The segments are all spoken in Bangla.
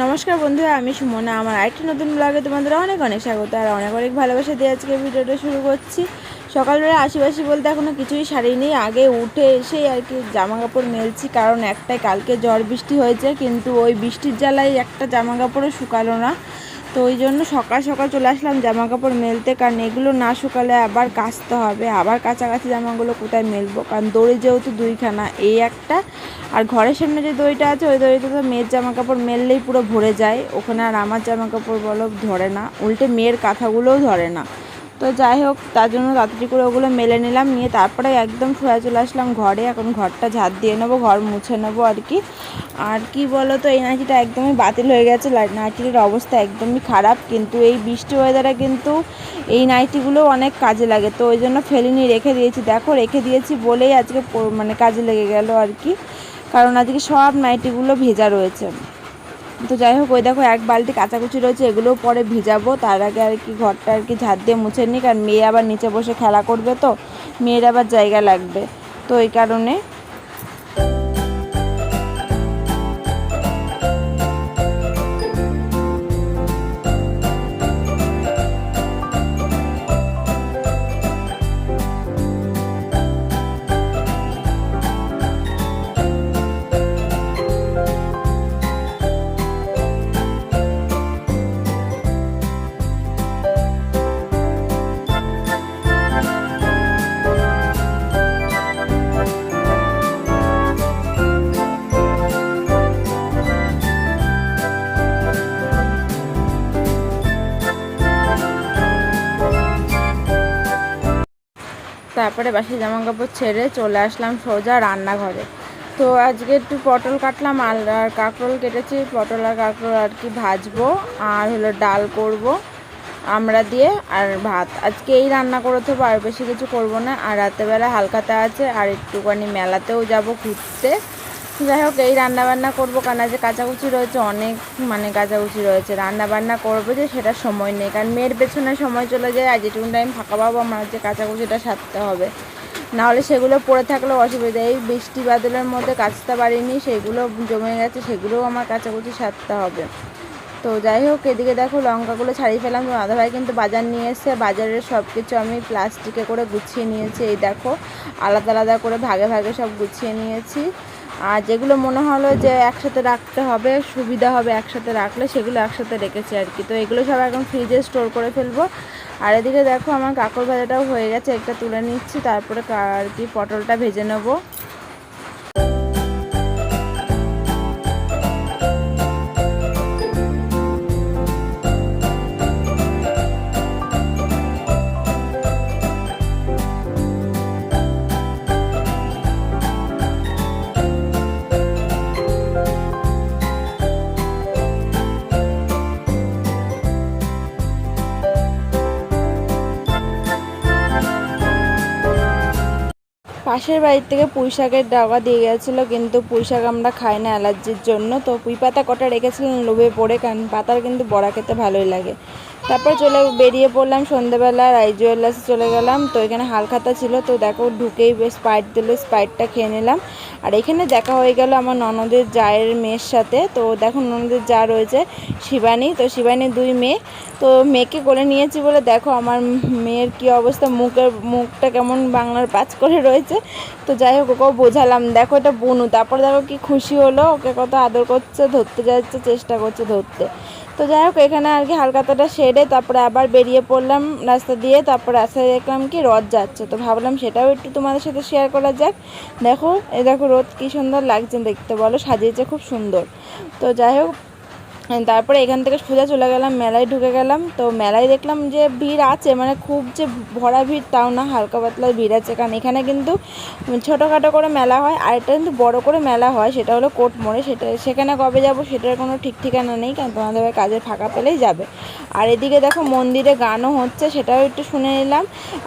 নমস্কার বন্ধুরা, আমি সুমনা। আমার আরেকটি নতুন ব্লগে তোমাদের অনেক অনেক স্বাগত আর অনেক অনেক ভালোবাসা দিয়ে আজকে ভিডিওটা শুরু করছি। সকালবেলা আশেপাশে বলতে এখনও কিছুই সারিনি, আগে উঠে এসেই আর কি জামা কাপড় মেলছি, কারণ একটাই কালকে ঝড় বৃষ্টি হয়েছে, কিন্তু ওই বৃষ্টির জ্বালায় একটা জামা কাপড়ও শুকালো না। তো ওই জন্য সকাল সকাল চলে আসলাম জামা কাপড় মেলতে। কারণ এগুলো না শুকালে আবার কাচতে হবে। আবার কাছাকাছি জামাগুলো কোথায় মেলবো? কারণ দড়ি যেহেতু দুইখানা, এই একটা। আর ঘরের সামনে যে দড়িটা আছে, ওই দড়িতে তো মেয়ের জামা কাপড় মেললেই পুরো ভরে যায়। ওখানে আর আমার জামা কাপড় বলো ধরে না। উল্টে মেয়ের কাঁথাগুলোও ধরে না। তো যাই হোক, তার জন্য তাড়াতাড়ি করে ওগুলো মেলে নিলাম, নিয়ে তারপরে একদম সোয়া চলে আসলাম ঘরে। এখন ঘরটা ঝাড় দিয়ে নেব, ঘর মুছে নেব আর কি। আর কি বলো তো এই নাইটিটা একদমই বাতিল হয়ে গেছে নাইটির অবস্থা একদমই খারাপ, কিন্তু এই বৃষ্টি ওয়েদারে কিন্তু এই নাইটিগুলো অনেক কাজে লাগে। তো ওই জন্য ফেলিনি, রেখে দিয়েছি। দেখো, রেখে দিয়েছি বলেই আজকে মানে কাজে লেগে গেল আর কি। কারণ আজকে সব নাইটিগুলো ভেজা রয়েছে। তো যাই হোক, ওই দেখো এক বালতি কাচাকুচি রয়েছে, এগুলোও পরে ভিজাবো। তার আগে আর কি ঘরটা আর কি ঝাড় দিয়ে মুছে নিই কারণ মেয়ে আবার নিচে বসে খেলা করবে তো, মেয়ের আবার জায়গা লাগবে। তো এই কারণে তারপরে বাসি জামা কাপড় ছেড়ে চলে আসলাম সোজা রান্নাঘরে। তো আজকে একটু পটল কাটলাম, আর আর কাঁকরোল কেটেছি। পটল আর কাঁকরোল আর কি ভাজবো, আর হলো ডাল করব, আমরা দিয়ে, আর ভাত। আজকে এই রান্না করে তো আর বেশি কিছু করব না। আর রাতেবেলা হালকাতে আছে, আর একটুখানি মেলাতেও যাব ঘুরতে। যাই হোক, এই রান্নাবান্না করব কারণ আজকে কাচাকুচি রয়েছে, অনেক মানে কাচাকুচি রয়েছে। রান্নাবান্না করব যে, সেটা সময় নেই। কারণ মেয়ের পেছনে সময় চলে যায় আর যেটুকু টাইম ফাঁকা পাবো, আমার হচ্ছে কাচাকুচিটা সারতে হবে। নাহলে সেগুলো পড়ে থাকলেও অসুবিধা। এই বৃষ্টি বাদলের মধ্যে কাচতে পারিনি, সেগুলো জমে গেছে, সেগুলোও আমার কাচাকুচি সারতে হবে। তো যাই হোক, এদিকে দেখো লঙ্কাগুলো ছাড়িয়ে ফেলাম তো দাদাভাই কিন্তু বাজার নিয়ে এসে বাজারের সব কিছু আমি প্লাস্টিকে করে গুছিয়ে নিয়েছি। এই দেখো, আলাদা আলাদা করে ভাগে ভাগে সব গুছিয়ে নিয়েছি। আর যেগুলো মনে হলো যে একসাথে রাখতে হবে, সুবিধা হবে একসাথে রাখলে সেগুলো একসাথে রেখেছি আর কি। তো এগুলো সব এখন ফ্রিজে স্টোর করে ফেলব। আর এদিকে দেখো আমার কাকর ভাজাটাও হয়ে গেছে, একটা তুলে নিচ্ছি, তারপরে আর কি পটলটা ভেজে নেব। পাশের বাড়ির থেকে পুঁই শাকের ডাবা দিয়ে গেছিল, কিন্তু পুঁই শাক আমরা খাই না অ্যালার্জির জন্য। তো পুঁই পাতা কটা রেখেছিলাম লোভে পড়ে, কারণ পাতার কিন্তু বড়া খেতে ভালোই লাগে। তারপর চলে বেরিয়ে পড়লাম সন্ধ্যেবেলা রাই জুয়েলার্সে চলে গেলাম। তো এখানে হালখাতা ছিল, তো দেখো ঢুকেই স্পাইট দিল স্পাইটটা খেয়ে নিলাম। আর এখানে দেখা হয়ে গেল আমার ননদের জায়ের মেয়ের সাথে। তো দেখো ননদের যা রয়েছে, শিবানী। তো শিবানীর দুই মেয়ে। তো মেয়েকে কোলে নিয়েছি বলে দেখো আমার মেয়ের কি অবস্থা, মুখের, মুখটা কেমন বাংলার পাঁচ করে রয়েছে। তো যাই হোক, ওকেও বোঝালাম। দেখো এটা বুনু। তারপর দেখো কি খুশি হলো, ওকে কত আদর করছে, ধরতে যাচ্ছে, চেষ্টা করছে ধরতে। তো যাই হোক, এখানে আর কি হালকাতাটা সেরে তারপরে আবার বেরিয়ে পড়লাম রাস্তা দিয়ে, তারপর রাস্তায় দেখলাম কি রথ যাচ্ছে। তো ভাবলাম সেটাও একটু তোমাদের সাথে শেয়ার করা যাক। দেখো এ দেখো রোদ কী সুন্দর লাগছে দেখতে, বলো, সাজিয়েছে খুব সুন্দর। তো যাই হোক তারপরে এখান থেকে সোজা চলে গেলাম, মেলায় ঢুকে গেলাম। তো মেলায় দেখলাম যে ভিড় আছে মানে খুব যে ভরা ভিড় তাও না, হালকা পাতলা ভিড় আছে। কারণ এখানে কিন্তু ছোটোখাটো করে মেলা হয়, আর এটা কিন্তু বড় করে মেলা হয়, সেটা হলো কোট মোড়ে। সেটা, সেখানে কবে যাব সেটার কোনো ঠিক ঠিকানা নেই, কারণ তোমাদের কাজের ফাঁকা পেলেই যাবে। আর এদিকে দেখো মন্দিরে গানও হচ্ছে, সেটাও একটু শুনে নিলাম।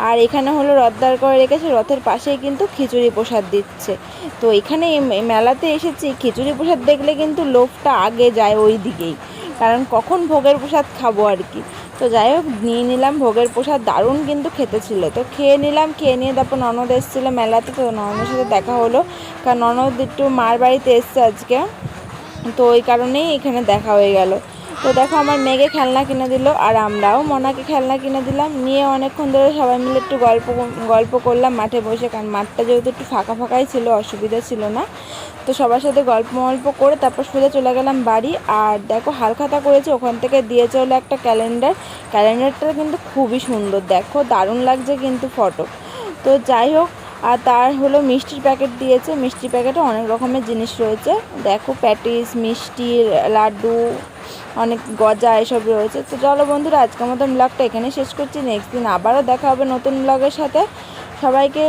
আর এখানে হলো রথদার করে রেখেছে, রথের পাশেই কিন্তু খিচুড়ি প্রসাদ দিচ্ছে। তো এখানে মেলাতে এসেছি, খিচুড়ি প্রসাদ দেখলে কিন্তু লোভটা আগে যায় ওই দিকেই। কারণ কখন ভোগের প্রসাদ খাব আর কি। তো যাই হোক, নিয়ে নিলাম ভোগের প্রসাদ। দারুণ কিন্তু খেতে ছিল। তো খেয়ে নিলাম, খেয়ে নিয়ে তারপর ননদ এসেছিল মেলাতে। তো ননদের সাথে দেখা হলো। কারণ ননদ একটু মার বাড়িতে এসছে আজকে। তো ওই কারণেই এখানে দেখা হয়ে গেল। তো দেখো আমার মেয়েকে খেলনা কিনে দিল আর আমরাও। মনাকে খেলনা কিনে দিলাম। নিয়ে অনেকক্ষণ ধরে সবাই মিলে একটু গল্প গল্প করলাম মাঠে বসে। কারণ মাঠটা যেহেতু একটু ফাঁকা ফাঁকাই ছিল, অসুবিধা ছিল না। তো সবার সাথে গল্প গল্প করে তারপর সোজা চলে গেলাম বাড়ি। আর দেখো হালখাতা করেছে, ওখান থেকে দিয়ে চলে একটা ক্যালেন্ডার। ক্যালেন্ডারটা কিন্তু খুবই সুন্দর, দেখো দারুণ লাগছে কিন্তু ফটো। তো যাই হোক, আর তার হলো মিষ্টির প্যাকেট দিয়েছে। মিষ্টির প্যাকেটে অনেক রকমের জিনিস রয়েছে। দেখো প্যাটিস, মিষ্টি, লাড্ডু অনেক গজা এসব রয়েছে। তো চলো বন্ধুরা, আজকের মতন ব্লগটা এখানে শেষ করছি। নেক্সট দিন আবারও দেখা হবে নতুন ব্লগের সাথে। সবাইকে